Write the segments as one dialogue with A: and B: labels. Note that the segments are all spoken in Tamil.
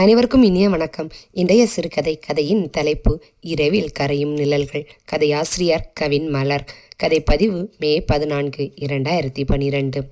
A: அனைவருக்கும் இனிய வணக்கம். இன்றைய சிறுகதை கதையின் தலைப்பு இரவில் கரையும் நிழல்கள். கதையாசிரியர் கவின் மலர். கதை பதிவு மே பதினான்கு இரண்டாயிரத்தி பனிரெண்டு.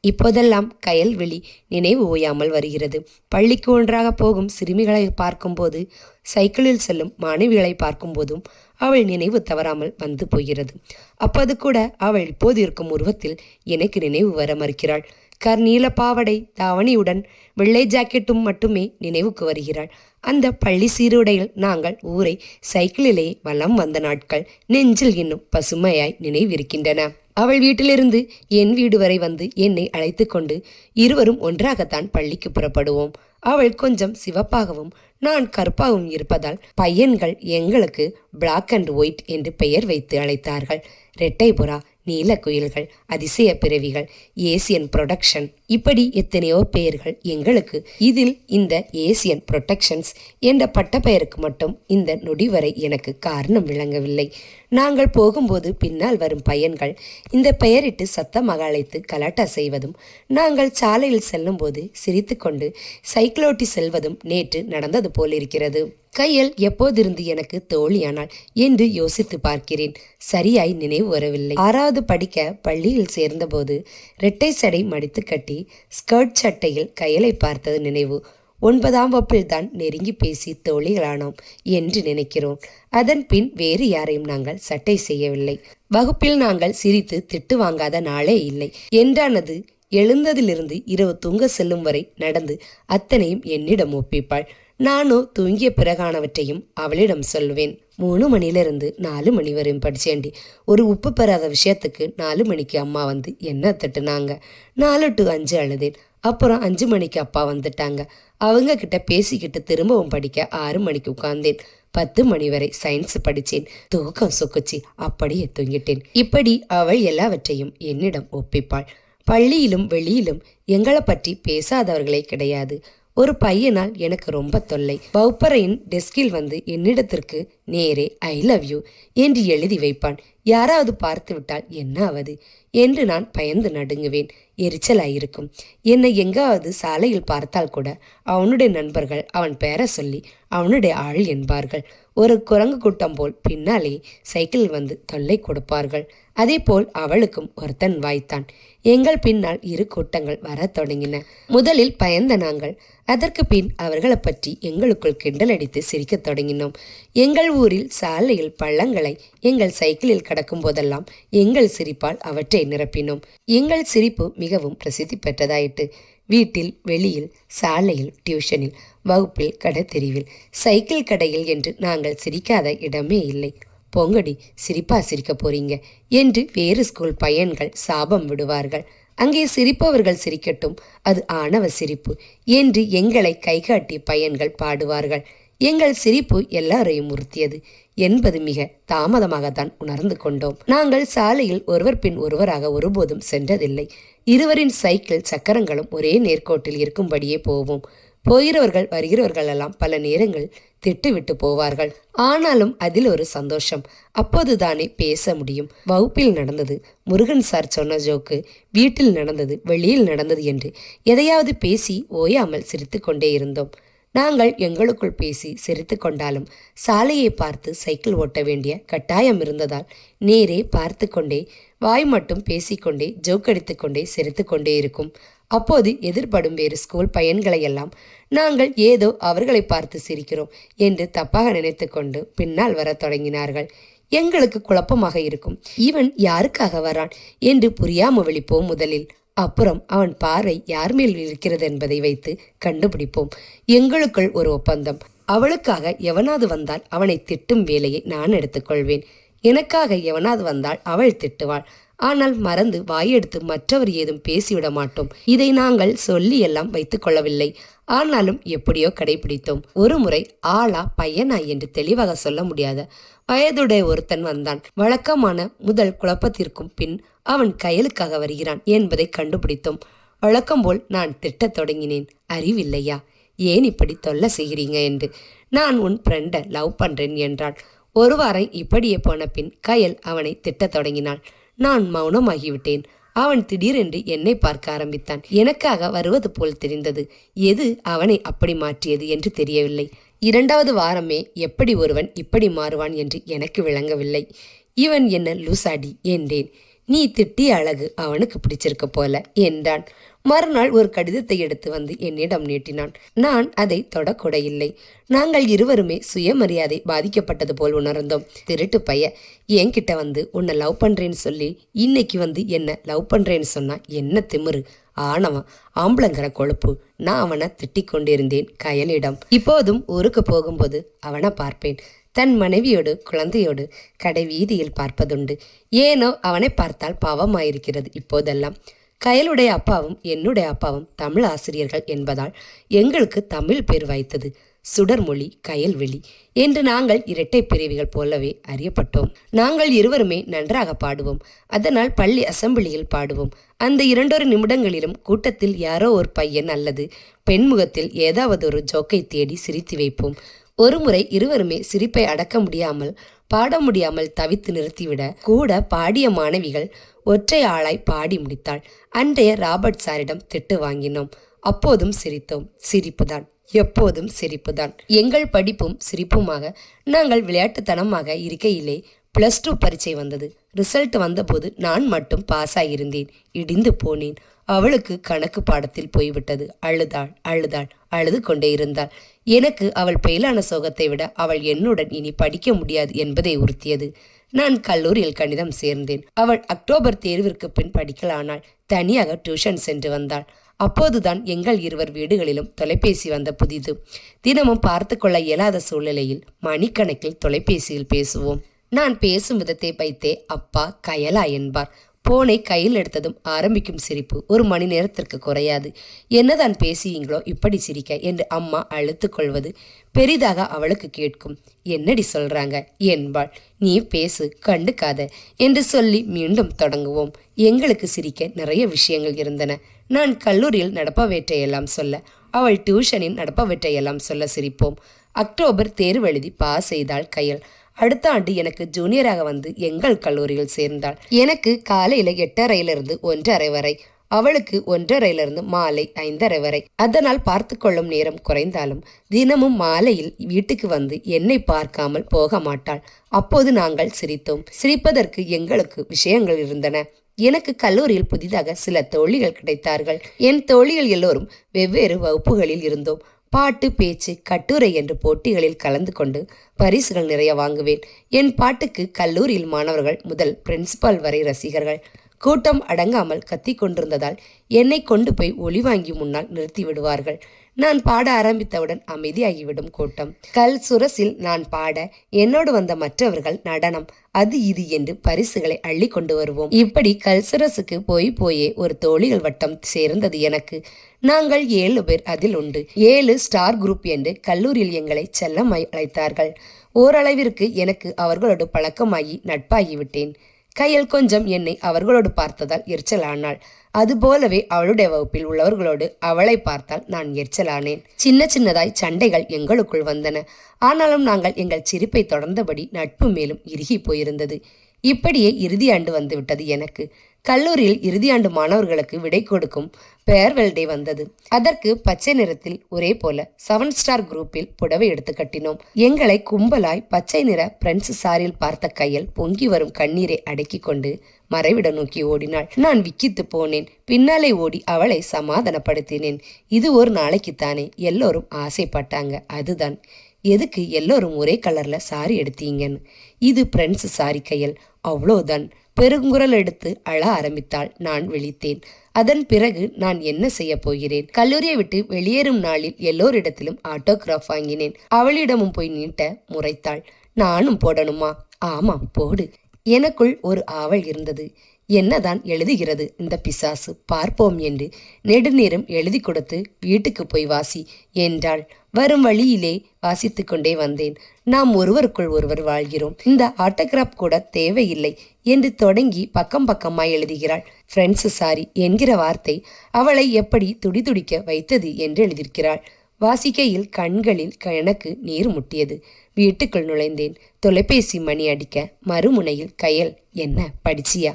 A: இப்போதெல்லாம் கயல்வெளி நினைவு ஓயாமல் வருகிறது. பள்ளிக்கு ஒன்றாக போகும் சிறுமிகளை பார்க்கும்போது சைக்கிளில் செல்லும் மாணவிகளை பார்க்கும்போதும் அவள் நினைவு தவறாமல் வந்து போகிறது. அப்போது கூட அவள் இப்போது இருக்கும் உருவத்தில் எனக்கு நினைவு வர மறுக்கிறாள். கர்நீல பாவடை தாவணியுடன் வெள்ளை ஜாக்கெட்டும் மட்டுமே நினைவுக்கு வருகிறாள். அந்த பள்ளி சீருடையில் நாங்கள் ஊரை சைக்கிளிலே வலம் வந்த நாட்கள் நெஞ்சில் இன்னும் பசுமையாய் நினைவிருக்கின்றன. அவள் வீட்டிலிருந்து என் வீடு வரை வந்து என்னை அழைத்து கொண்டு இருவரும் ஒன்றாகத்தான் பள்ளிக்கு புறப்படுவோம். அவள் கொஞ்சம் சிவப்பாகவும் நான் கருப்பாகவும் இருப்பதால் பையன்கள் எங்களுக்கு பிளாக் அண்ட் ஒயிட் என்று பெயர் வைத்து அழைத்தார்கள். ரெட்டை புறா நீலக்குயில்கள் அதிசய பிறவிகள் ஏசியன் புரொடக்ஷன் இப்படி எத்தனையோ பெயர்கள் எங்களுக்கு. இதில் இந்த ஏசியன் புரொடெக்ஷன்ஸ் என்ற பட்டப்பெயருக்கு மட்டும் இந்த நொடி வரை எனக்கு காரணம் விளங்கவில்லை. நாங்கள் போகும்போது பின்னால் வரும் பையன்கள் இந்த பெயரிட்டு சத்தமாக அழைத்து கலாட்டா செய்வதும் நாங்கள் சாலையில் செல்லும்போது சிரித்துக்கொண்டு சைக்கிளோட்டி செல்வதும் நேற்று நடந்தது போலிருக்கிறது. கையல் எப்போதிருந்து எனக்கு தோழியானாள் என்று யோசித்து பார்க்கிறேன். சரியாய் நினைவு வரவில்லை. ஆறாவது படிக்க பள்ளியில் சேர்ந்தபோது இரட்டை சடை மடித்து கட்டி ஸ்கர்ட் சட்டையில் கையலை பார்த்தது நினைவு. ஒன்பதாம் வகுப்பில் தான் நெருங்கி பேசி தோழிகளானோம் என்று நினைக்கிறோம். அதன் பின் வேறு யாரையும் நாங்கள் சட்டை செய்யவில்லை. வகுப்பில் நாங்கள் சிரித்து திட்டு வாங்காத நாளே இல்லை. என்றானது எழுந்ததிலிருந்து இரவு தூங்க செல்லும் வரை நடந்து அத்தனையும் என்னிடம் ஒப்பிப்பாள். நானோ தூங்கிய பிறகானவற்றையும் அவளிடம் சொல்வேன். மூணு மணிலேருந்து நாலு மணி வரையும் படித்தேன்டி ஒரு உப்பு பெறாத விஷயத்துக்கு நாலு மணிக்கு அம்மா வந்து என்ன தட்டுனாங்க? நாலு டு அஞ்சு அழுதேன். அப்புறம் அஞ்சு மணிக்கு அப்பா வந்துட்டாங்க. அவங்க கிட்ட பேசிக்கிட்டு திரும்பவும் படிக்க ஆறு மணிக்கு உட்கார்ந்தேன். பத்து மணி வரை சயின்ஸ் படித்தேன் தூக்கம் சுக்குச்சி. அப்படியே தூங்கிட்டேன். இப்படி அவள் எல்லாவற்றையும் என்னிடம் ஒப்பிப்பாள். பள்ளியிலும் வெளியிலும் எங்களை பற்றி பேசாதவர்களே கிடையாது. ஒரு பையனால் எனக்கு ரொம்ப தொல்லை. வகுப்பறையின் டெஸ்கில் வந்து என்னிடத்திற்கு நேரே ஐ லவ் யூ என்று எழுதி வைப்பான். யாராவது பார்த்து விட்டால் என்ன ஆவது? என்று நான் பயந்து நடுங்குவேன். எரிச்சலாயிருக்கும். என்னை எங்காவது சாலையில் பார்த்தால் கூட அவனுடைய நண்பர்கள் அவன் பேர சொல்லி அவனுடைய ஆள் என்பார்கள். ஒரு குரங்கு கூட்டம் போல் பின்னாலே சைக்கிள் வந்து தொல்லை கொடுப்பார்கள். அதே போல் அவளுக்கும் ஒருத்தன் வாய்த்தான். எங்கள் பின்னால் இரு கூட்டங்கள் வரத் தொடங்கின. முதலில் பயந்த நாங்கள். அதற்கு பின் அவர்களை பற்றி எங்களுக்குள் கிண்டலடித்து சிரிக்கத் தொடங்கினோம். எங்கள் ஊரில் சாலையில் பள்ளங்களை எங்கள் சைக்கிளில் கடக்கும் போதெல்லாம் எங்கள் சிரிப்பால் அவற்றை நிரப்பினோம். எங்கள் சிரிப்பு மிகவும் பிரசித்தி பெற்றதாயிட்டு வீட்டில் வெளியில் சாலையில் டியூஷனில் வகுப்பில் கடத்தெரிவில் சைக்கிள் கடையில் என்று நாங்கள் சிரிக்காத இடமே இல்லை. பொங்கடி சிரிப்பா சிரிக்க போறீங்க என்று வேறு ஸ்கூல் பையன்கள் சாபம் விடுவார்கள். அங்கே சிரிப்பவர்கள் சிரிக்கட்டும் அது ஆணவ சிரிப்பு என்று எங்களை கைகாட்டி பையன்கள் பாடுவார்கள். எங்கள் சிரிப்பு எல்லாரையும் உறுத்தியது. என்பது மிக தாமதமாகத்தான் உணர்ந்து கொண்டோம். நாங்கள் சாலையில் ஒருவர் பின் ஒருவராக ஒருபோதும் சென்றதில்லை. இருவரின் சைக்கிள் சக்கரங்களும் ஒரே நேர்கோட்டில் இருக்கும்படியே போவோம். போகிறவர்கள் வருகிறவர்கள் எல்லாம் பல நேரங்கள் திட்டுவிட்டு போவார்கள். ஆனாலும் அதில் ஒரு சந்தோஷம். அப்போதுதானே பேச முடியும். வகுப்பில் நடந்தது. முருகன் சார் சொன்ன ஜோக்கு. வீட்டில் நடந்தது. வெளியில் நடந்தது என்று எதையாவது பேசி ஓயாமல் சிரித்து கொண்டே இருந்தோம். நாங்கள் எங்களுக்குள் பேசி சிரித்து கொண்டாலும் சாலையை பார்த்து சைக்கிள் ஓட்ட வேண்டிய கட்டாயம் இருந்ததால் நேரே பார்த்து கொண்டே வாய் மட்டும் பேசிக்கொண்டே ஜோக்கடித்து கொண்டே சிரித்து கொண்டே இருக்கும். அப்போது எதிர்படும் வேறு ஸ்கூல் பையன்களையெல்லாம் நாங்கள் ஏதோ அவர்களை பார்த்து சிரிக்கிறோம் என்று தப்பாக நினைத்து கொண்டு பின்னால் வரத் தொடங்கினார்கள். எங்களுக்கு குழப்பமாக இருக்கும். இவன் யாருக்காக வரான் என்று புரியாம விழிப்போம் முதலில். அப்புறம் அவன் பார்வை யார் மேல் இருக்கிறது என்பதை வைத்து கண்டுபிடிப்போம். எங்களுக்குள் ஒரு ஒப்பந்தம். அவளுக்காக எவனாவது வந்தால் அவனை திட்டும் வேலையை நான் எடுத்துக்கொள்வேன். எனக்காக எவனாவது வந்தால் அவள் திட்டுவாள். ஆனால் மறந்து வாயெடுத்து மற்றவர் ஏதும் பேசிவிட மாட்டோம் இதை நாங்கள் சொல்லி எல்லாம் வைத்துக் கொள்ளவில்லை ஆனாலும் எப்படியோ கடைபிடித்தோம் ஒரு முறை ஆளா பையனா என்று தெளிவாக சொல்ல முடியாத வயதுடைய ஒருத்தன் வந்தான். வழக்கமான முதல் குழப்பத்திற்கும் பின் அவன் கயலுக்காக வருகிறான் என்பதை கண்டுபிடித்தோம். வழக்கம்போல் நான் திட்டத் தொடங்கினேன். அறிவில்லையா? ஏன் இப்படி தொல்லை செய்கிறீங்க? என்று. நான் உன் ஃப்ரெண்டை லவ் பண்றேன் என்றாள். ஒரு வாரம் இப்படியே போன பின் கயல் அவனை திட்டத் தொடங்கினாள். நான் மௌனமாகிவிட்டேன். அவன் திடீரென்று என்னை பார்க்க ஆரம்பித்தான். எனக்காக வருவது போல் தெரிந்தது. எது அவனை அப்படி மாற்றியது என்று தெரியவில்லை. இரண்டாவது வாரமே எப்படி ஒருவன் இப்படி மாறுவான் என்று எனக்கு விளங்கவில்லை. இவன் என்ன லூசாடி என்றேன். நீ திட்டிய அழகு அவனுக்கு பிடிச்சிருக்க போல என்றான். மறுநாள் ஒரு கடிதத்தை எடுத்து வந்து என்னிடம் நீட்டினான். நான் அதை தொடக்கூட இல்லை நாங்கள் இருவருமே சுயமரியாதை பாதிக்கப்பட்டது போல் உணர்ந்தோம். திருட்டு பைய என்கிட்ட வந்து உன்னை லவ் பண்றேன்னு சொல்லி இன்னைக்கு வந்து என்ன லவ் பண்றேன்னு சொன்னா என்ன திமிரு? ஆனவன் ஆம்பளங்கிற கொழுப்பு. நான் அவனை திட்டிக் கொண்டிருந்தேன் கயலிடம். இப்போதும் ஊருக்கு போகும்போது அவனை பார்ப்பேன். தன் மனைவியோடு குழந்தையோடு கடை வீதியில் பார்ப்பதுண்டு. ஏனோ அவனை பார்த்தால் பாவமாயிருக்கிறது இப்போதெல்லாம். கயலுடைய அப்பாவும் என்னுடைய அப்பாவும் தமிழ் ஆசிரியர்கள் என்பதால் எங்களுக்கு தமிழ் பேர் வைத்தது சுடர்மொழி கயல்வெளி என்று நாங்கள் இரட்டை பிரிவுகள் போலவே அறியப்பட்டோம். நாங்கள் இருவருமே நன்றாக பாடுவோம். அதனால் பள்ளி அசம்பிளியில் பாடுவோம். அந்த இரண்டொரு நிமிடங்களிலும் கூட்டத்தில் யாரோ ஒரு பையன் அல்லது பெண்முகத்தில் ஏதாவது ஒரு ஜோக்கை தேடி சிரித்து வைப்போம். ஒருமுறை இருவருமே சிரிப்பை அடக்க முடியாமல் பாட முடியாமல் தவித்து நிறுத்திவிட கூட பாடிய மாணவிகள் ஒற்றை ஆளாய் பாடி முடித்தாள். அன்றைய ராபர்ட் சாரிடம் திட்டு வாங்கினோம். அப்போதும் சிரித்தோம். சிரிப்புதான். எப்போதும் சிரிப்புதான். எங்கள் படிப்பும் சிரிப்புமாக நாங்கள் விளையாட்டுத்தனமாக இருக்கையிலே பிளஸ் டூ பரீட்சை வந்தது. ரிசல்ட் வந்தபோது நான் மட்டும் பாஸ் ஆகியிருந்தேன் இடிந்து போனேன். அவளுக்கு கணக்கு பாடத்தில் போய்விட்டது. அழுதாள் அழுதாள். அழுது கொண்டே இருந்தாள். எனக்கு அவள் பெயிலான சோகத்தை விட அவள் என்னுடன் இனி படிக்க முடியாது என்பதை உறுத்தியது. நான் கல்லூரியில் கணிதம் சேர்ந்தேன். அவள் அக்டோபர் தேர்விற்கு பின் படிக்கலானால் தனியாக டியூஷன் சென்று வந்தாள். அப்போதுதான் எங்கள் இருவர் வீடுகளிலும் தொலைபேசி வந்த புதிது. தினமும் பார்த்து கொள்ள இயலாத சூழ்நிலையில் மணிக்கணக்கில் தொலைபேசியில் பேசுவோம். நான் பேசும் விதத்தை வைத்தே அப்பா கயலா என்பார். போனை கையில் எடுத்ததும் ஆரம்பிக்கும் சிரிப்பு ஒரு மணி நேரத்திற்கு குறையாது. என்னதான் பேசியீங்களோ இப்படி சிரிக்க என்று அம்மா அழுத்து கொள்வது பெரிதாக அவளுக்கு கேட்கும். என்னடி சொல்றாங்க? என்பாள் நீ பேசு கண்டுக்காத என்று சொல்லி மீண்டும் தொடங்குவோம். எங்களுக்கு சிரிக்க நிறைய விஷயங்கள் இருந்தன. நான் கல்லூரியில் நடப்பவற்றையெல்லாம் சொல்ல அவள் டியூஷனின் நடப்பவற்றையெல்லாம் சொல்ல சிரிப்போம். அக்டோபர் தேர்வு எழுதி பாஸ் செய்தாள் கையல். அடுத்த ஆண்டு எனக்கு ஜூனியராக வந்து எங்கள் கல்லூரியில் சேர்ந்தாள். எனக்கு காலையில எட்டரையிலிருந்து ஒன்றரை வரை அவளுக்கு ஒன்றரையிலிருந்து மாலை ஐந்தரை வரை. அதனால் பார்த்து கொள்ளும் நேரம் குறைந்தாலும் தினமும் மாலையில் வீட்டுக்கு வந்து என்னை பார்க்காமல் போக மாட்டாள். அப்போது நாங்கள் சிரித்தோம். சிரிப்பதற்கு எங்களுக்கு விஷயங்கள் இருந்தன. எனக்கு கல்லூரியில் புதிதாக சில தோழிகள் கிடைத்தார்கள். என் தோழிகள் எல்லோரும் வெவ்வேறு வகுப்புகளில் இருந்தோம். பாட்டு பேச்சு கட்டுரை என்று போட்டிகளில் கலந்து கொண்டு பரிசுகள் நிறைய வாங்குவேன். என் பாட்டுக்கு கல்லூரியில் மாணவர்கள் முதல் பிரின்சிபால் வரை ரசிகர்கள். கூட்டம் அடங்காமல் கத்தி கொண்டிருந்ததால் என்னை கொண்டு போய் ஒளி வாங்கி முன்னால் நிறுத்தி விடுவார்கள். நான் பாட ஆரம்பித்தவுடன் அமைதியாகிவிடும் கூட்டம். கல் சுரசில் நான் பாட என்னோடு வந்த மற்றவர்கள் நடனம் அது இது என்று பரிசுகளை அள்ளி கொண்டு வருவோம். இப்படி கல் சுரசுக்கு போய் போயே ஒரு தோழிகள் வட்டம் சேர்ந்தது எனக்கு. நாங்கள் ஏழு பேர் அதில் உண்டு. ஏழு ஸ்டார் குரூப் என்று கல்லூரியில் எங்களை செல்லமாய் அழைத்தார்கள். ஓரளவிற்கு எனக்கு அவர்களோடு பழக்கமாகி நட்பாகிவிட்டேன். கையில் கொஞ்சம் என்னை அவர்களோடு பார்த்ததால் எரிச்சலானாள். அதுபோலவே அவளுடைய வகுப்பில் உள்ளவர்களோடு அவளை பார்த்தால் நான் எரிச்சலானேன். சின்ன சின்னதாய் சண்டைகள் எங்களுக்குள் வந்தன. ஆனாலும் நாங்கள் எங்கள் சிரிப்பை தொடர்ந்தபடி நட்பு மேலும் இறுகி போயிருந்தது. இப்படியே இறுதி ஆண்டு வந்துவிட்டது எனக்கு. கல்லூரியில் இறுதியாண்டு மாணவர்களுக்கு விடை கொடுக்கும் பேர்வெல் டே வந்தது. அதற்கு பச்சை நிறத்தில் ஒரே போல செவன் ஸ்டார் குரூப்பில் புடவை எடுத்து கட்டினோம். எங்களை கும்பலாய் பச்சை நிற பிரெஞ்சு சாரில் பார்த்த கையில் பொங்கி வரும் கண்ணீரை அடக்கி கொண்டு மறைவிட நோக்கி ஓடினாள். நான் விக்கித்து போனேன். பின்னாலே ஓடி அவளை சமாதானப்படுத்தினேன். இது ஒரு நாளைக்குத்தானே. எல்லோரும் ஆசைப்பட்டாங்க. அதுதான். எதுக்கு எல்லோரும் ஒரே கலர்ல சாரி எடுத்தீங்கன்னு. இது பிரெண்ட்ஸ் சாரி கையல். அவ்வளோதான். பெருங்குரல் எடுத்து அழ ஆரம்பித்தாள். நான் விழித்தேன். அதன் பிறகு நான் என்ன செய்ய போகிறேன்? கல்லூரியை விட்டு வெளியேறும் நாளில் எல்லோரிடத்திலும் ஆட்டோகிராஃப் வாங்கினேன். அவளிடமும் போய் நீட்ட முறைத்தாள். நானும் போடணுமா? ஆமாம் போடு. எனக்குள் ஒரு ஆவல் இருந்தது. என்னதான் எழுதுகிறது இந்த பிசாசு? பார்ப்போம் என்று நெடுநேரம் எழுதி கொடுத்து வீட்டுக்கு போய் வாசி. என்றாள். வரும் வழியிலே வாசித்து கொண்டே வந்தேன். நாம் ஒருவருக்குள் ஒருவர் வாழ்கிறோம். இந்த ஆட்டோகிராப் கூட தேவையில்லை என்று தொடங்கி பக்கம் பக்கமாய் எழுதுகிறாள். ஃப்ரெண்ட்ஸு சாரி என்கிற வார்த்தை அவளை எப்படி துடிதுடிக்க வைத்தது என்று எழுதியிருக்கிறாள். வாசிக்கையில் கண்களில் எனக்கு நீர் முட்டியது. வீட்டுக்குள் நுழைந்தேன். தொலைபேசி மணி அடிக்க மறுமுனையில் கயல் என்ன? படிச்சியா?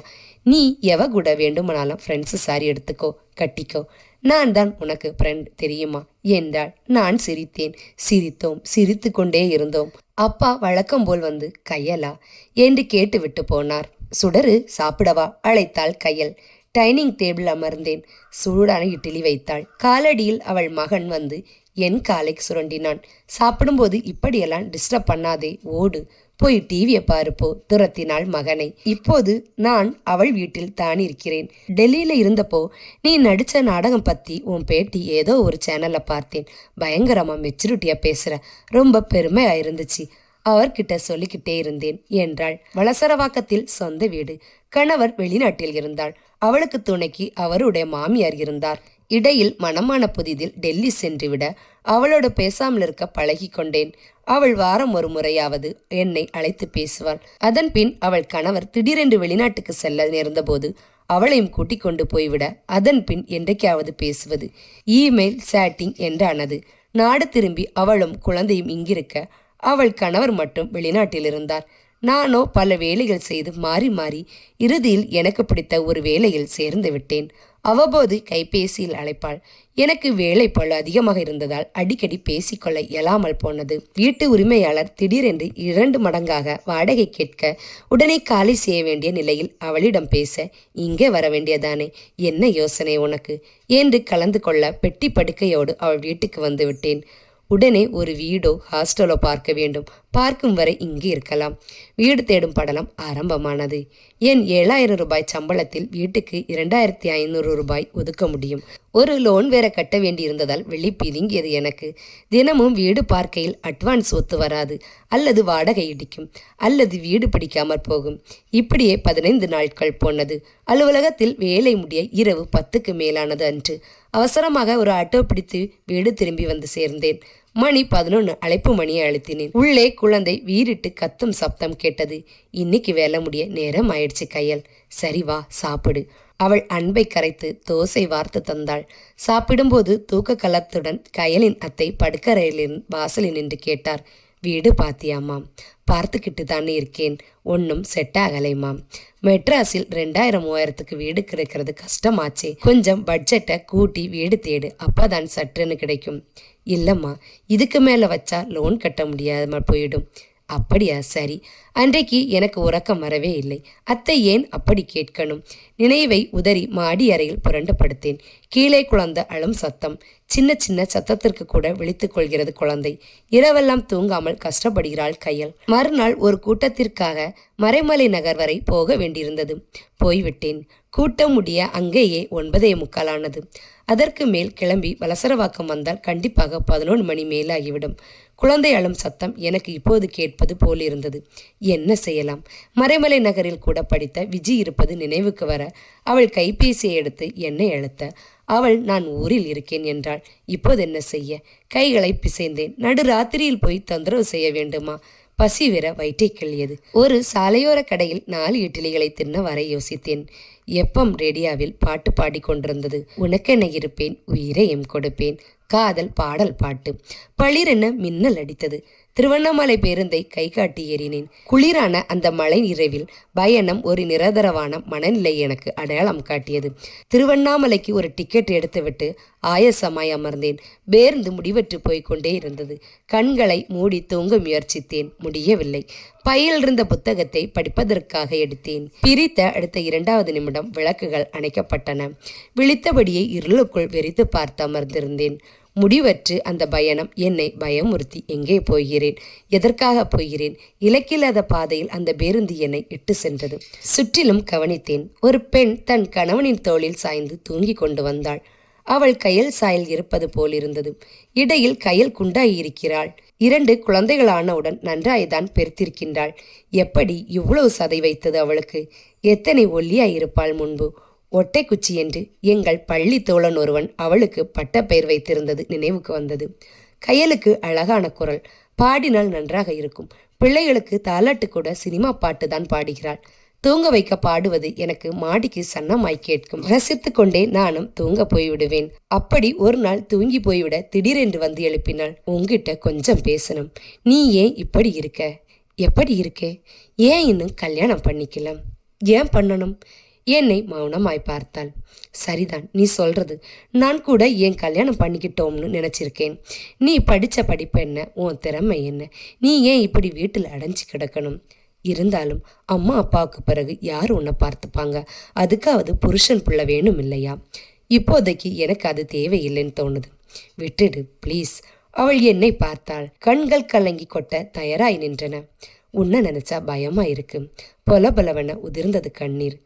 A: நீ எவ கூட வேண்டுமானாலும் ஃப்ரெண்ட்ஸு சாரி எடுத்துக்கோ கட்டிக்கோ. நான் தான் உனக்கு ஃப்ரெண்ட் தெரியுமா? என்றாள். நான் சிரித்தேன். சிரித்தோம். சிரித்து கொண்டே இருந்தோம். அப்பா வழக்கம் போல் வந்து கையலா? என்று கேட்டுவிட்டு போனார். சுடரு சாப்பிடவா? அழைத்தாள் கையல். டைனிங் டேபிள் அமர்ந்தேன். சூடான இட்லி வைத்தாள். காலடியில் அவள் மகன் வந்து என் காலை சுரண்டினான். சாப்பிடும்போது இப்படியெல்லாம் டிஸ்டர்ப் பண்ணாதே ஓடு. போய் டிவியை பாருப்போ துரத்தினாள் மகனை. இப்போது நான் அவள் வீட்டில் தான் இருக்கிறேன். டெல்லியில இருந்தப்போ நீ நடிச்ச நாடகம் பத்தி உன் பேட்டி ஏதோ ஒரு சேனல்ல பார்த்தேன். பயங்கரமா மெச்சூரிட்டியா பேசுற. ரொம்ப பெருமையா இருந்துச்சு. அவர்கிட்ட சொல்லிக்கிட்டே இருந்தேன் என்றாள். வளசரவாக்கத்தில் சொந்த வீடு. கணவர் வெளிநாட்டில் இருந்தாள். அவளுக்கு துணைக்கு அவருடைய மாமியார் இருந்தார். இடையில் மனமான புதிதில் டெல்லி சென்றுவிட அவளோடு பேசாமல் இருக்க பழகி கொண்டேன். அவள் வாரம் ஒரு முறையாவது என்னை அழைத்து பேசுவாள். அதன் பின் அவள் கணவர் திடீரென்று வெளிநாட்டுக்கு செல்ல நேர்ந்தபோது அவளையும் கூட்டிக் கொண்டு போய்விட அதன் பின் என்றைக்காவது பேசுவது. இமெயில் சேட்டிங் என்றானது. நாடு திரும்பி அவளும் குழந்தையும் இங்கிருக்க அவள் கணவர் மட்டும் வெளிநாட்டில் இருந்தார். நானோ பல வேலைகள் செய்து மாறி மாறி இறுதியில் எனக்கு பிடித்த ஒரு வேலையில் சேர்ந்து விட்டேன். அவ்வப்போது கைபேசியில் அழைப்பாள். எனக்கு வேலை பழு அதிகமாக இருந்ததால் அடிக்கடி பேசிக்கொள்ள இயலாமல் போனது. வீட்டு உரிமையாளர் திடீரென்று இரண்டு மடங்காக வாடகை கேட்க உடனே காலி செய்ய வேண்டிய நிலையில் அவளிடம் பேச இங்கே வர வேண்டியதானே? என்ன யோசனை உனக்கு? என்று கலந்து கொள்ள பெட்டி படுக்கையோடு அவள் வீட்டுக்கு வந்து விட்டேன். உடனே ஒரு வீடோ ஹாஸ்டலோ பார்க்க வேண்டும். பார்க்கும் வரை இங்கே இருக்கலாம். வீடு தேடும் படலம் ஆரம்பமானது. என் ஏழாயிரம் ரூபாய் சம்பளத்தில் வீட்டுக்கு இரண்டாயிரத்தி ஐநூறு ரூபாய் ஒதுக்க முடியும்? ஒரு லோன் வேற கட்ட வேண்டியிருந்ததால் வெளி பிதுங்கியது எனக்கு. தினமும் வீடு பார்க்கையில் அட்வான்ஸ் ஒத்து வராது. அல்லது வாடகை இடிக்கும். அல்லது வீடு பிடிக்காமற் போகும். இப்படியே பதினைந்து நாட்கள் போனது. அலுவலகத்தில் வேலை முடிய இரவு பத்துக்கு மேலானது அன்று. அவசரமாக ஒரு ஆட்டோ பிடித்து வீடு திரும்பி வந்து சேர்ந்தேன். மணி பதினொன்று அழைப்பு மணியை அழுத்தினேன். உள்ளே குழந்தை வீறிட்டு கத்தும் சப்தம் கேட்டது. இன்னைக்கு வேலை முடிய நேரம் ஆயிடுச்சு கையல். சரி வா சாப்பிடு. அவள் அன்பை கரைத்து தோசை வார்த்து தந்தாள். சாப்பிடும்போது தூக்க கலத்துடன் கயலின் அத்தை படுக்கரையிலிருந்து வாசலில் நின்று கேட்டார். வீடு பாத்தியாமாம். பார்த்துக்கிட்டு தானே இருக்கேன். ஒன்றும் செட் ஆகலைமாம். மெட்ராஸில் ரெண்டாயிரம் மூவாயிரத்துக்கு வீடு கிடைக்கிறது கஷ்டமாச்சே. கொஞ்சம் பட்ஜெட்டை கூட்டி வீடு தேடு. அப்பதான் சற்றுன்னு கிடைக்கும். இல்லைம்மா இதுக்கு மேலே வச்சா லோன் கட்ட முடியாம போயிடும். அப்படியா? சரி. அன்றைக்கு எனக்கு உறக்கம் வரவே இல்லை. அத்தை ஏன் அப்படி கேட்கணும்? நினைவை உதறி மாடி அறையில் புரண்டு படுத்தேன். கீழே குழந்த அழும் சத்தம். சின்ன சின்ன சத்தத்திற்கு கூட விழித்துக் கொள்கிறது குழந்தை. இரவெல்லாம் தூங்காமல் கஷ்டப்படுகிறாள் கையல். மறுநாள் ஒரு கூட்டத்திற்காக மறைமலை நகர் வரை போக வேண்டியிருந்தது. போய்விட்டேன். கூட்டம் முடிய அங்கேயே ஒன்பதே முக்காலானது. அதற்கு மேல் கிளம்பி வலசரவாக்கம் வந்தால் கண்டிப்பாக பதினொன்று மணி மேலாகிவிடும். குழந்தை அழும் சத்தம் எனக்கு இப்போது கேட்பது போல் இருந்தது. என்ன செய்யலாம்? மறைமலை நகரில் கூட படித்த விஜி இருப்பது நினைவுக்கு வர அவள் கைபேசியை எடுத்து என்னை அழுத்த அவள் நான் ஊரில் இருக்கேன் என்றாள். இப்போது என்ன செய்ய? கைகளை பிசைந்தேன். நடு ராத்திரியில் போய் தொந்தரவு செய்ய வேண்டுமா? பசிவிர வயிற்றை கிள்ளியது ஒரு சாலையோர கடையில் நாலு இட்லிகளை தின்ன வரை யோசித்தேன். எப்பம் ரேடியாவில் பாட்டு பாடிக்கொண்டிருந்தது உனக்கென இருப்பேன் உயிரை எம் கொடுப்பேன். காதல் பாடல் பாட்டு. பளிரென மின்னல் அடித்தது. திருவண்ணாமலை பேருந்தை கை காட்டி ஏறினேன். குளிரான அந்த மழை நிறைவில் பயணம் ஒரு நிரதரவான மனநிலை எனக்கு அடையாளம் காட்டியது. திருவண்ணாமலைக்கு ஒரு டிக்கெட் எடுத்துவிட்டு ஆயசமாய் அமர்ந்தேன். பேருந்து முடிவற்று போய்கொண்டே இருந்தது. கண்களை மூடி தூங்க முயற்சித்தேன். முடியவில்லை. பையில் இருந்த புத்தகத்தை படிப்பதற்காக எடுத்தேன். பிரித்த அடுத்த இரண்டாவது நிமிடம் விளக்குகள் அணைக்கப்பட்டன. விழித்தபடியே இருளுக்குள் வெறித்து பார்த்து அமர்ந்திருந்தேன். முடிவற்று அந்த பயணம் என்னை பயமுறுத்தி எங்கே போகிறேன்? எதற்காக போகிறேன்? இலக்கில்லாத பாதையில் அந்த பேருந்து என்னை இட்டு சென்றது. சுற்றிலும் கவனித்தேன் ஒரு பெண் தன் கணவனின் தோளில் சாய்ந்து தூங்கிக் கொண்டு வந்தாள். அவள் கையல் சாயல் இருப்பது போலிருந்தது. இடையில் கையல் குண்டாயிருக்கிறாள் இரண்டு குழந்தைகளானவுடன் நன்றாய்தான் பெருத்திருக்கின்றாள். எப்படி இவ்வளவு சதை வைத்தது அவளுக்கு? எத்தனை ஒல்லியாய் இருப்பாள் முன்பு? ஒட்டை குச்சி என்று எங்கள் பள்ளி தோழன் ஒருவன் அவளுக்கு பட்டப்பெயர் வைத்திருந்தது நினைவுக்கு வந்தது. கையலுக்கு அழகான குரல். பாடினால் நன்றாக இருக்கும். பிள்ளைகளுக்கு தாலாட்டு கூட சினிமா பாட்டு தான் பாடுகிறாள். தூங்க வைக்க பாடுவது எனக்கு மாடிக்கு சன்னமாய் கேட்கும். ரசித்து கொண்டே நானும் தூங்க போய்விடுவேன். அப்படி ஒரு நாள் தூங்கி போய்விட திடீரென்று வந்து எழுப்பினாள். உங்ககிட்ட கொஞ்சம் பேசணும். நீ ஏன் இப்படி இருக்க? எப்படி இருக்கே? ஏன் இன்னும் கல்யாணம் பண்ணிக்கலாம் ஏன் பண்ணணும்? என்னை மௌனமாய் பார்த்தாள். சரிதான் நீ சொல்றது. நான் கூட ஏன் கல்யாணம் பண்ணிக்கிட்டோம்னு நினச்சிருக்கேன். நீ படித்த படிப்பு என்ன? உன் திறமை என்ன? நீ ஏன் இப்படி வீட்டில் அடைஞ்சு கிடக்கணும்? இருந்தாலும் அம்மா அப்பாவுக்கு பிறகு யார் உன்னை பார்த்துப்பாங்க? அதுக்காவது புருஷன் பிள்ளை வேணும் இல்லையா? இப்போதைக்கு எனக்கு அது தேவையில்லைன்னு தோணுது. விட்டுடு ப்ளீஸ் அவள் என்னை பார்த்தாள். கண்கள் கலங்கி கொட்ட தயாராய் நின்றன. உன்னை நினைச்சா பயமா இருக்கு. பொல பலவன உதிர்ந்தது கண்ணீர்.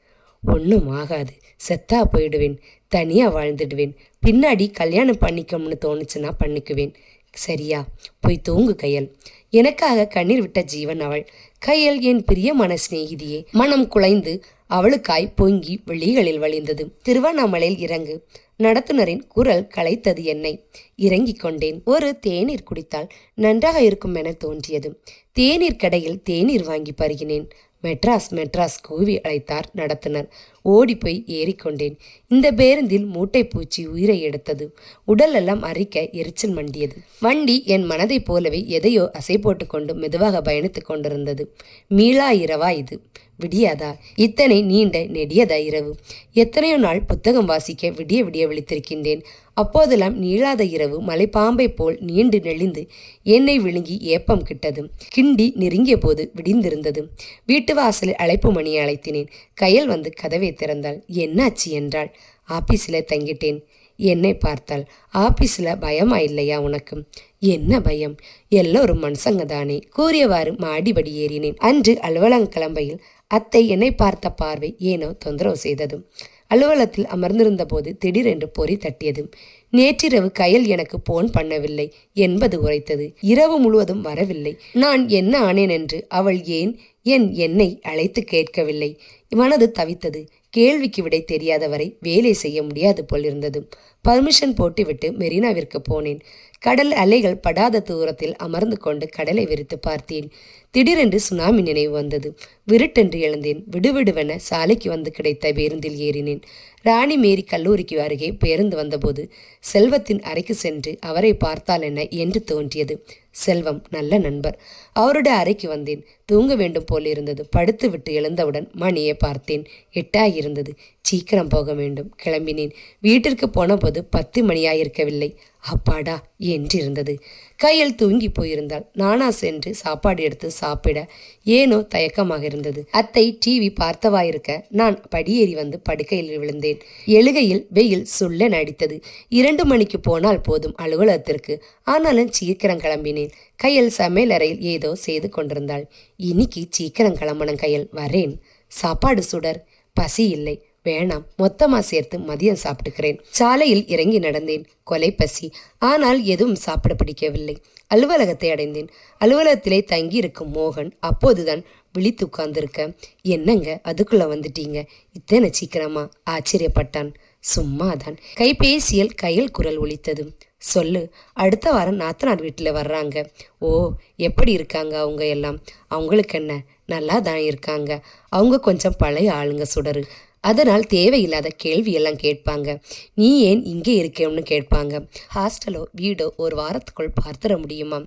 A: ஒன்றும் ஆகாது. செத்தா போயிடுவேன். தனியா வாழ்ந்துடுவேன். பின்னாடி கல்யாணம் பண்ணிக்கணும்னு தோணுச்சுன்னா பண்ணிக்குவேன். சரியா? போய் தூங்கு கையல். எனக்காக கண்ணீர் விட்ட ஜீவன் அவள். கையல் என் பிரியமான சிநேகிதியே. மனம் குலைந்து அவளுக்காய் பொங்கி வெளிகளில் வழிந்தது. திருவண்ணாமலையில் இறங்கு. நடத்துனரின் குரல் களைத்தது என்னை. இறங்கிக் கொண்டேன். ஒரு தேநீர் குடித்தால் நன்றாக இருக்கும் என தோன்றியது. தேநீர் கடையில் தேநீர் வாங்கி பருகினேன். மெட்ராஸ் மெட்ராஸ் கூவி அழைத்தார் நடத்துனர். ஓடிப்போய் ஏறிக்கொண்டேன். இந்த பேருந்தில் மூட்டை பூச்சி உயிரை எடுத்தது. உடலெல்லாம் அரிக்க எரிச்சல் மண்டியது. வண்டி என் மனதைப் போலவே எதையோ அசை போட்டுக்கொண்டு மெதுவாக பயணித்துக் கொண்டிருந்தது. மீளா இரவா இது. விடியாதா? இத்தனை நீண்ட நெடியதா இரவு. எத்தனையோ நாள் புத்தகம் வாசிக்க விடிய விடிய விழித்திருக்கின்றேன். அப்போதெல்லாம் நீளாத இரவு மலைப்பாம்பை போல் நீண்டு நெளிந்து என்னை விழுங்கி ஏப்பம் கிட்டது. கிண்டி நெருங்கிய போது விடிந்திருந்தது. வீட்டு வாசலில் அழைப்பு மணியை அழைத்தினேன். கையில் வந்து கதவை திறந்தாள். என்னாச்சு? என்றாள். ஆபீஸில் தங்கிட்டேன். என்னை பார்த்தாள். ஆபீஸில் பயமா இல்லையா உனக்கு? என்ன பயம்? எல்லோரும் மனுஷங்க தானே கூறியவாறு மாடிபடி ஏறினேன். அன்று அலுவலகம் கிளம்பையில் அத்தை என்னை பார்த்த பார்வை ஏனோ தொந்தரவு செய்தது. அலுவலகத்தில் அமர்ந்திருந்த போது திடீரென்று பொறி தட்டியது. நேற்றிரவு கயல் எனக்கு போன் பண்ணவில்லை. என்பது உரைத்தது. இரவு முழுவதும் வரவில்லை. நான் என்ன ஆனேன் என்று அவள் ஏன் என் என்னை அழைத்து கேட்கவில்லை. மனது தவித்தது. கேள்விக்கு விடை தெரியாதவரை வேலை செய்ய முடியாது போலிருந்தது. பர்மிஷன் போட்டுவிட்டு மெரினாவிற்கு போனேன். கடல் அலைகள் படாத தூரத்தில் அமர்ந்து கொண்டு கடலை விரித்து பார்த்தேன். திடீரென்று சுனாமி நினைவு வந்தது. விருட்டென்று எழுந்தேன். விடுவிடுவென சாலைக்கு வந்து கிடைத்த பேருந்தில் ஏறினேன். ராணி மேரி கல்லூரிக்கு அருகே பேருந்து வந்தபோது செல்வத்தின் அறைக்கு சென்று அவரை பார்த்தால் என்ன என்று தோன்றியது. செல்வம் நல்ல நண்பர். அவருடைய அறைக்கு வந்தேன். தூங்க வேண்டும் போல் இருந்தது. படுத்து விட்டு எழுந்தவுடன் மணியை பார்த்தேன். எட்டாயிருந்தது சீக்கிரம் போக வேண்டும். கிளம்பினேன். வீட்டிற்கு போனபோது பத்து மணியாயிருக்கவில்லை. அப்பாடா என்றிருந்தது. கையில் தூங்கி போயிருந்தாள். நானா சென்று சாப்பாடு எடுத்து சாப்பிட. ஏனோ தயக்கமாக இருந்தது. அத்தை டிவி பார்த்தவாயிருக்க நான் படியேறி வந்து படுக்கையில் விழுந்தேன். எழுகையில் வெயில் சுள்ள நடித்தது இரண்டு மணிக்கு போனால் போதும் அலுவலகத்திற்கு. ஆனாலும் சீக்கிரம் கிளம்பினேன். கையல் சமையலறையில் ஏதோ செய்து கொண்டிருந்தாள். இன்னைக்கு சீக்கிரம் கிளம்பணும் கையல் வரேன். சாப்பாடு சுடர். பசி இல்லை. வேணாம். மொத்தமா சேர்த்து மதியம் சாப்பிட்டுக்கிறேன். சாலையில் இறங்கி நடந்தேன். கொலை பசி. ஆனால் எதுவும் சாப்பிட பிடிக்கவில்லை. அலுவலகத்தை அடைந்தேன். அலுவலகத்திலே தங்கியிருக்கும் மோகன் அப்போதுதான் விழித்து உட்கார்ந்திருக்க என்னங்க? அதுக்குள்ள வந்துட்டீங்க. இத்தனை சீக்கிரமா? ஆச்சரியப்பட்டான். சும்மாதான். கைபேசியில் கையில் குரல் ஒலித்தது. சொல்லு. அடுத்த வாரம் நாத்தனார் வீட்டில் வர்றாங்க. ஓ எப்படி இருக்காங்க அவங்க எல்லாம்? அவங்களுக்கு என்ன? நல்லா தான் இருக்காங்க. அவங்க கொஞ்சம் பழைய ஆளுங்க சுடரு. அதனால் தேவையில்லாத கேள்வியெல்லாம் கேட்பாங்க. நீ ஏன் இங்கே இருக்கேன்னு கேட்பாங்க. ஹாஸ்டலோ வீடோ ஒரு வாரத்துக்குள் பார்த்துட முடியுமா?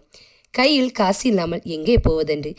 A: கையில் காசு இல்லாமல் எங்கே போவதென்று?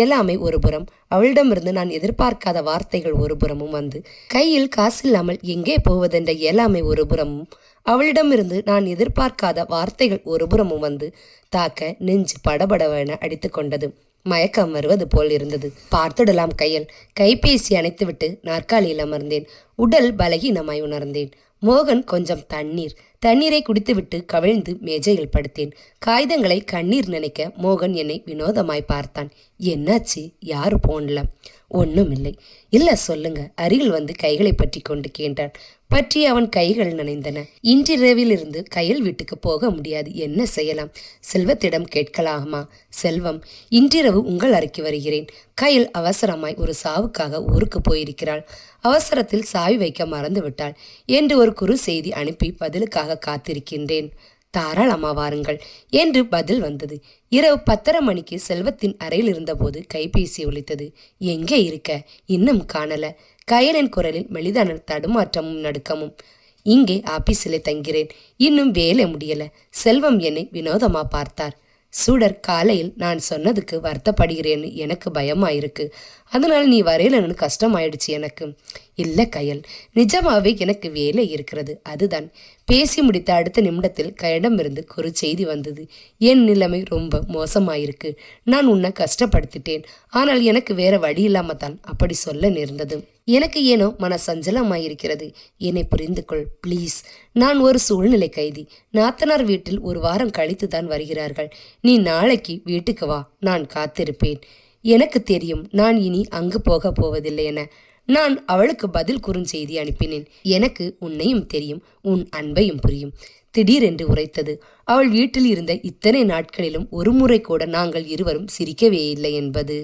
A: எல்லாமே ஒருபுறம் அவளிடமிருந்து நான் எதிர்பார்க்காத வார்த்தைகள் ஒரு புறமும் வந்து கையில் காசு இல்லாமல் எங்கே போவதென்ற எல்லாமே ஒரு புறமும். அவளிடமிருந்து நான் எதிர்பார்க்காத வார்த்தைகள் ஒரு புறமும் வந்து தாக்க நெஞ்சு படபடவென அடித்து கொண்டது. மயக்கம் வருவது போல் இருந்தது. பார்த்துடலாம் கையல். கைபேசி அணைத்துவிட்டு நாற்காலியில் அமர்ந்தேன். உடல் பலகீனமாய் உணர்ந்தேன். மோகன் கொஞ்சம் தண்ணீர். தண்ணீரை குடித்துவிட்டு கவிழ்ந்து மேஜையில் படுத்தேன். காகிதங்களை கண்ணீர் நினைக்க மோகன் என்னை வினோதமாய் பார்த்தான். என்னாச்சு? யாரு போன்ல? ஒன்றும் இல்லை இல்லை சொல்லுங்க. அருகில் வந்து கைகளை பற்றி கொண்டு கேட்டான் பற்றி அவன் கைகள் நனைந்தன. இன்றிரவிலிருந்து கையில் வீட்டுக்கு போக முடியாது. என்ன செய்யலாம்? செல்வத்திடம் கேட்கலாமா? செல்வம் இன்றிரவு உங்கள் அறைக்கு வருகிறேன். கையில் அவசரமாய் ஒரு சாவுக்காக ஊருக்கு போயிருக்கிறாள். அவசரத்தில் சாவி வைக்க மறந்து விட்டாள். என்று ஒரு குறு செய்தி அனுப்பி பதிலுக்காக காத்திருக்கின்றேன். தாராளமா வாருங்கள் என்று பதில் வந்தது. இரவு பத்தரை மணிக்கு செல்வத்தின் அறையில் இருந்தபோது கைபேசி ஒலித்தது. எங்கே இருக்க? இன்னும் காணல. கயலின் குரலில் மெலிதான தடுமாற்றமும் நடுக்கமும். இங்கே ஆபீஸிலே தங்கிறேன். இன்னும் வேலை முடியல. செல்வம் என்னை வினோதமா பார்த்தார். சூடர் காலையில் நான் சொன்னதுக்கு வருத்தப்படுகிறேன்னு எனக்கு பயமா இருக்கு அதனால் நீ வரையலன்னு கஷ்டமாயிடுச்சு எனக்கு. இல்லை கயல். நிஜமாவே எனக்கு வேலை இருக்கிறது. அதுதான். பேசி முடித்த அடுத்த நிமிடத்தில் கயடமிருந்து ஒரு செய்தி வந்தது. என் நிலைமை ரொம்ப மோசமாயிருக்கு. நான் உன்னை கஷ்டப்படுத்திட்டேன். ஆனால் எனக்கு வேற வழி இல்லாம தான் அப்படி சொல்ல நேர்ந்தது. எனக்கு ஏனோ மன சஞ்சலமாயிருக்கிறது என்னை புரிந்து கொள் ப்ளீஸ் நான் ஒரு சூழ்நிலை கைதி. நாத்தனார் வீட்டில் ஒரு வாரம் கழித்து தான் வருகிறார்கள். நீ நாளைக்கு வீட்டுக்கு வா. நான் காத்திருப்பேன். எனக்கு தெரியும். நான் இனி அங்கு போக போவதில்லை என. நான் அவளுக்கு பதில் குறுஞ்செய்தி அனுப்பினேன். எனக்கு உன்னையும் தெரியும் உன் அன்பையும் புரியும். திடீரென்று உரைத்தது அவள் வீட்டில் இருந்த இத்தனை நாட்களிலும் ஒரு முறை கூட நாங்கள் இருவரும் சிரிக்கவே இல்லை என்பது.